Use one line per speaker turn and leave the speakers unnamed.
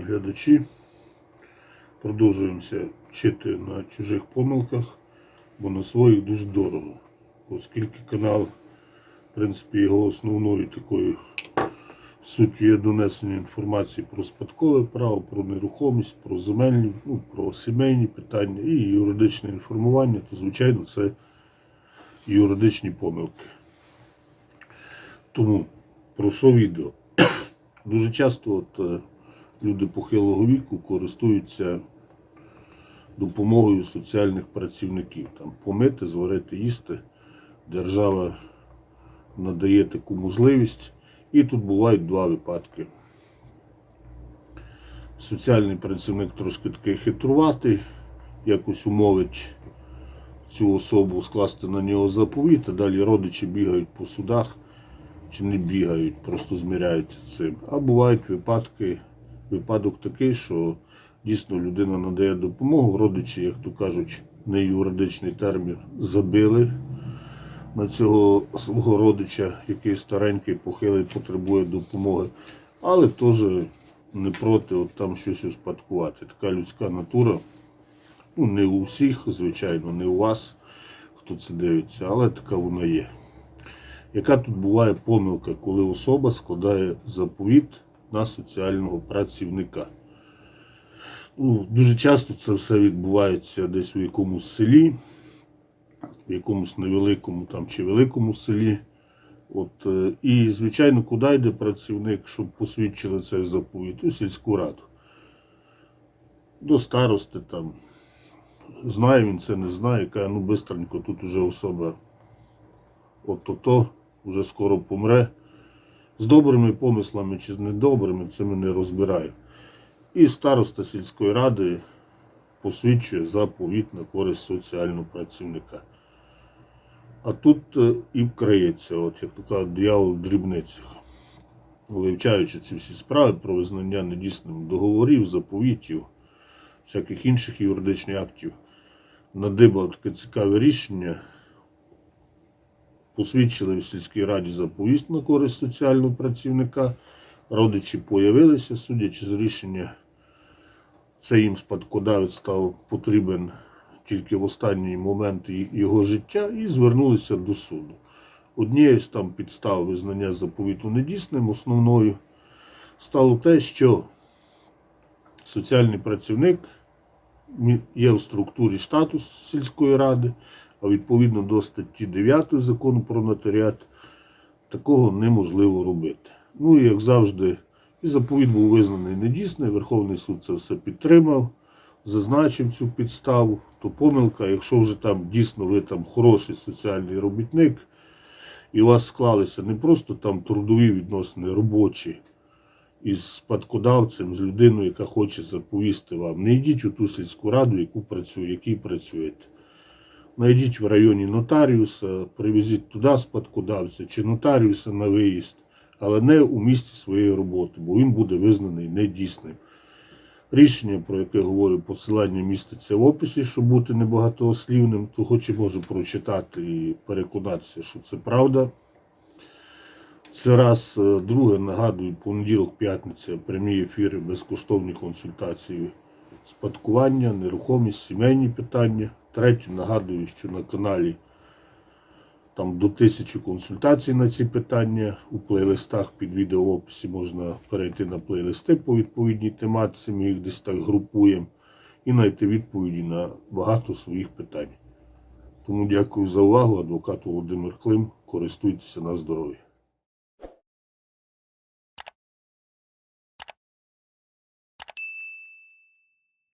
глядачі. Продовжуємося вчити на чужих помилках, бо на своїх дуже дорого. Оскільки канал, в принципі, його основною такою суттю є донесення інформації про спадкове право, про нерухомість, про земельні, ну, про сімейні питання і юридичне інформування, то, звичайно, це юридичні помилки. Тому про що відео? Дуже часто от, е, люди похилого віку користуються допомогою соціальних працівників. Там, помити, зварити, їсти. Держава надає таку можливість. І тут бувають два випадки. Соціальний працівник трошки такий хитруватий, якось умовить цю особу скласти на нього заповіт, а далі родичі бігають по судах чи не бігають, просто зміряються цим. А бувають випадки, випадок такий, що дійсно людина надає допомогу, родичі, як то кажуть, не юридичний термін, забили на цього свого родича, який старенький, похилий, потребує допомоги, але теж не проти от там щось успадкувати. Така людська натура. Ну, не у всіх, звичайно, не у вас, хто це дивиться, але така вона є. Яка тут буває помилка, коли особа складає заповіт на соціального працівника? Ну, дуже часто це все відбувається десь у якомусь селі, в якомусь невеликому там чи великому селі. От, е, і, звичайно, куди йде працівник, щоб посвідчили цей заповіт? У сільську раду. До старости там. Знає він це, не знає, каже, ну бистренько, тут уже особа от-то-то, вже скоро помре. З добрими помислами чи з недобрими, це ми не розбираю. І староста сільської ради посвідчує заповіт на користь соціального працівника. А тут е, і вкриється, от як то кажуть, дьявол в дрібницях. Вивчаючи ці всі справи про визнання недійсним договорів, заповітів, всяких інших юридичних актів, надибав таке цікаве рішення. Посвідчили в сільській раді заповіт на користь соціального працівника. Родичі появилися, судячи з рішення, це їм спадкодавець став потрібен тільки в останній момент його життя і звернулися до суду. Однією з там підстав визнання заповіту недійсним основною стало те, що соціальний працівник є в структурі штату сільської ради, а відповідно до статті 9 закону про нотаріат такого неможливо робити. Ну і як завжди, і заповіт був визнаний недійсним, Верховний суд це все підтримав, зазначив цю підставу. То помилка, якщо вже там дійсно ви там хороший соціальний робітник, і у вас склалися не просто там трудові відносини робочі із спадкодавцем, з людиною, яка хоче заповісти вам. Не йдіть у ту сільську раду, яку працює, якій працюєте. Найдіть в районі нотаріуса, привезіть туди спадкодавця чи нотаріуса на виїзд, але не у місці своєї роботи, бо він буде визнаний недійсним. Рішення, про яке говорю, посилання міститься в описі, щоб бути небагатослівним, то хоч і можу прочитати і переконатися, що це правда. Це раз. Друге, нагадую, понеділок, п'ятниця, прямі ефіри, безкоштовні консультації, спадкування, нерухомість, сімейні питання. Третє, нагадую, що на каналі там до тисячі консультацій на ці питання. У плейлистах під відео в описі можна перейти на плейлисти по відповідній тематиці. Ми їх десь так групуємо і знайти відповіді на багато своїх питань. Тому дякую за увагу. Адвокат Володимир Клим. Користуйтеся на здоров'я.